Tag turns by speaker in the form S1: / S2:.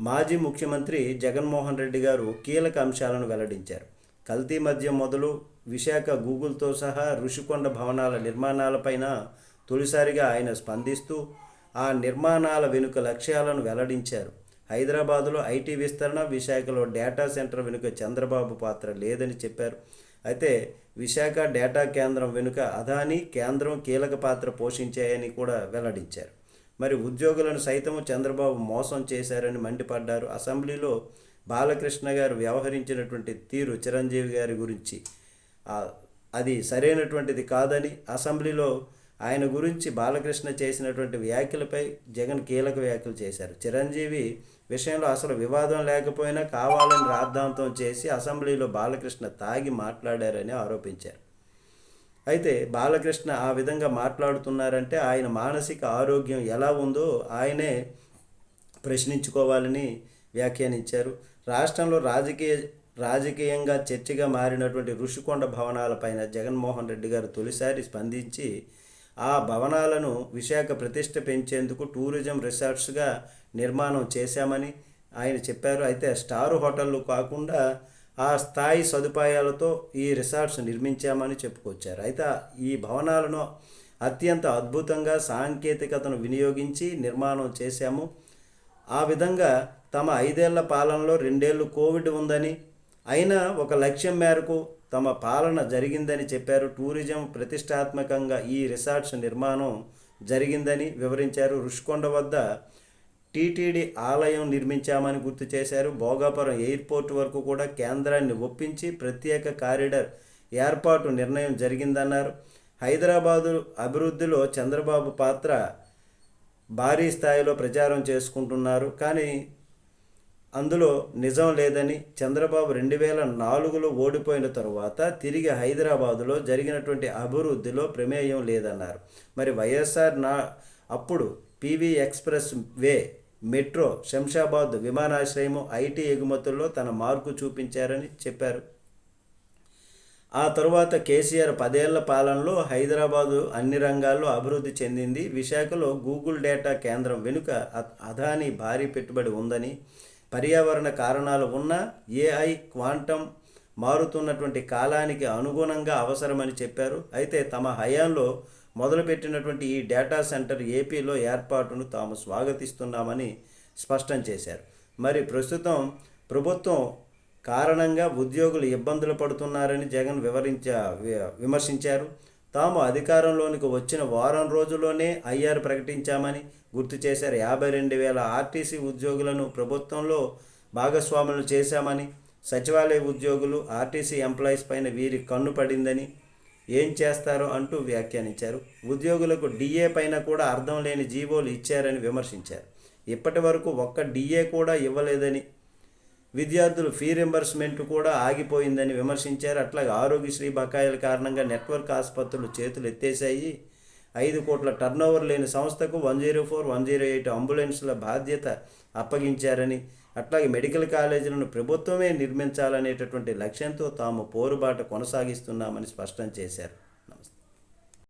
S1: మాజీ ముఖ్యమంత్రి జగన్మోహన్ రెడ్డి గారు కీలక అంశాలను వెల్లడించారు. కల్తీ మద్యం మొదలు విశాఖ గూగుల్తో సహా ఋషికొండ భవనాల నిర్మాణాలపైన తొలిసారిగా ఆయన స్పందిస్తూ ఆ నిర్మాణాల వెనుక లక్ష్యాలను వెల్లడించారు. హైదరాబాదులో ఐటీ విస్తరణ విశాఖలో డేటా సెంటర్ వెనుక చంద్రబాబు పాత్ర లేదని చెప్పారు. అయితే విశాఖ డేటా కేంద్రం వెనుక అదాని కేంద్రం కీలక పాత్ర పోషించాయని కూడా వెల్లడించారు. మరి ఉద్యోగులను సైతం చంద్రబాబు మోసం చేశారని మండిపడ్డారు. అసెంబ్లీలో బాలకృష్ణ గారు వ్యవహరించినటువంటి తీరు చిరంజీవి గారి గురించి అది సరైనటువంటిది కాదని అసెంబ్లీలో ఆయన గురించి బాలకృష్ణ చేసినటువంటి వ్యాఖ్యలపై జగన్ కీలక వ్యాఖ్యలు చేశారు. చిరంజీవి విషయంలో అసలు వివాదం లేకపోయినా కావాలని రాద్ధాంతం చేసి అసెంబ్లీలో బాలకృష్ణ తాగి మాట్లాడారని ఆరోపించారు. అయితే బాలకృష్ణ ఆ విధంగా మాట్లాడుతున్నారంటే ఆయన మానసిక ఆరోగ్యం ఎలా ఉందో ఆయనే ప్రశ్నించుకోవాలని వ్యాఖ్యానించారు. రాష్ట్రంలో రాజకీయ రాజకీయంగా చర్చగా మారినటువంటి ఋషికొండ భవనాలపైన జగన్మోహన్ రెడ్డి గారు తొలిసారి స్పందించి ఆ భవనాలను విశాఖ ప్రతిష్ట పెంచేందుకు టూరిజం రిసార్ట్స్గా నిర్మాణం చేశామని ఆయన చెప్పారు. అయితే స్టార్ హోటళ్ళు కాకుండా ఆ స్థాయి సదుపాయాలతో ఈ రిసార్ట్స్ నిర్మించామని చెప్పుకొచ్చారు. అయితే ఈ భవనాలను అత్యంత అద్భుతంగా సాంకేతికతను వినియోగించి నిర్మాణం చేశాము. ఆ విధంగా తమ ఐదేళ్ళ పాలనలో రెండేళ్ళు కోవిడ్ ఉందని అయినా ఒక లక్ష్యం మేరకు తమ పాలన జరిగిందని చెప్పారు. టూరిజం ప్రతిష్టాత్మకంగా ఈ రిసార్ట్స్ నిర్మాణం జరిగిందని వివరించారు. రుషికొండ వద్ద టీటీడీ ఆలయం నిర్మించామని గుర్తు చేశారు. భోగాపురం ఎయిర్పోర్ట్ వరకు కూడా కేంద్రాన్ని ఒప్పించి ప్రత్యేక కారిడార్ ఏర్పాటు నిర్ణయం జరిగిందన్నారు. హైదరాబాదు అభివృద్ధిలో చంద్రబాబు పాత్ర భారీ స్థాయిలో ప్రచారం చేసుకుంటున్నారు. కానీ అందులో నిజం లేదని చంద్రబాబు రెండు వేల నాలుగులో ఓడిపోయిన తరువాత తిరిగి హైదరాబాదులో జరిగినటువంటి అభివృద్ధిలో ప్రమేయం లేదన్నారు. మరి వైఎస్ఆర్ నా అప్పుడు PV expressway metro Shamshabad విమానాశ్రయం ఐటీ ఎగుమతుల్లో తన మార్కు చూపించారని చెప్పారు. ఆ తరువాత కేసీఆర్ పదేళ్ళ పాలనలో హైదరాబాదు అన్ని రంగాల్లో అభివృద్ధి చెందింది. విశాఖలో గూగుల్ డేటా కేంద్రం వెనుక అ- అదాని భారీ పెట్టుబడి ఉందని పర్యావరణ కారణాలు ఉన్నా ఏఐ క్వాంటం మారుతున్నటువంటి కాలానికి అనుగుణంగా అవసరమని చెప్పారు. అయితే తమ హయాంలో మొదలుపెట్టినటువంటి ఈ డేటా సెంటర్ ఏపీలో ఏర్పాటును తాము స్వాగతిస్తున్నామని స్పష్టం చేశారు. మరి ప్రస్తుతం ప్రభుత్వం కారణంగా ఉద్యోగులు ఇబ్బందులు పడుతున్నారని జగన్ వివరించ వి- విమర్శించారు. తాము అధికారంలోనికి వచ్చిన వారం రోజుల్లోనే ఐఆర్ ప్రకటించామని గుర్తు చేశారు. యాభై రెండు వేల ఆర్టీసీ ఉద్యోగులను ప్రభుత్వంలో భాగస్వాములు చేశామని సచివాలయ ఉద్యోగులు ఆర్టీసీ ఎంప్లాయీస్ పైన వీరి కన్ను పడిందని ఏం చేస్తారో అంటూ వ్యాఖ్యానించారు. ఉద్యోగులకు డిఏ పైన కూడా అర్థం లేని జీవోలు ఇచ్చారని విమర్శించారు. ఇప్పటి వరకు ఒక్క డిఏ కూడా ఇవ్వలేదని విద్యార్థులు ఫీ రింబర్స్మెంట్ కూడా ఆగిపోయిందని విమర్శించారు. అట్లాగే ఆరోగ్యశ్రీ బకాయిల కారణంగా నెట్వర్క్ ఆసుపత్రులు చేతులు ఎత్తేసాయి ఐదు కోట్ల టర్నోవర్ లేని సంస్థకు one zero four one zero eight అంబులెన్స్ల బాధ్యత అప్పగించారని అట్లాగే మెడికల్ కాలేజీలను ప్రభుత్వమే నిర్మించాలనేటటువంటి లక్ష్యంతో తాము పోరుబాట కొనసాగిస్తున్నామని స్పష్టం చేశారు.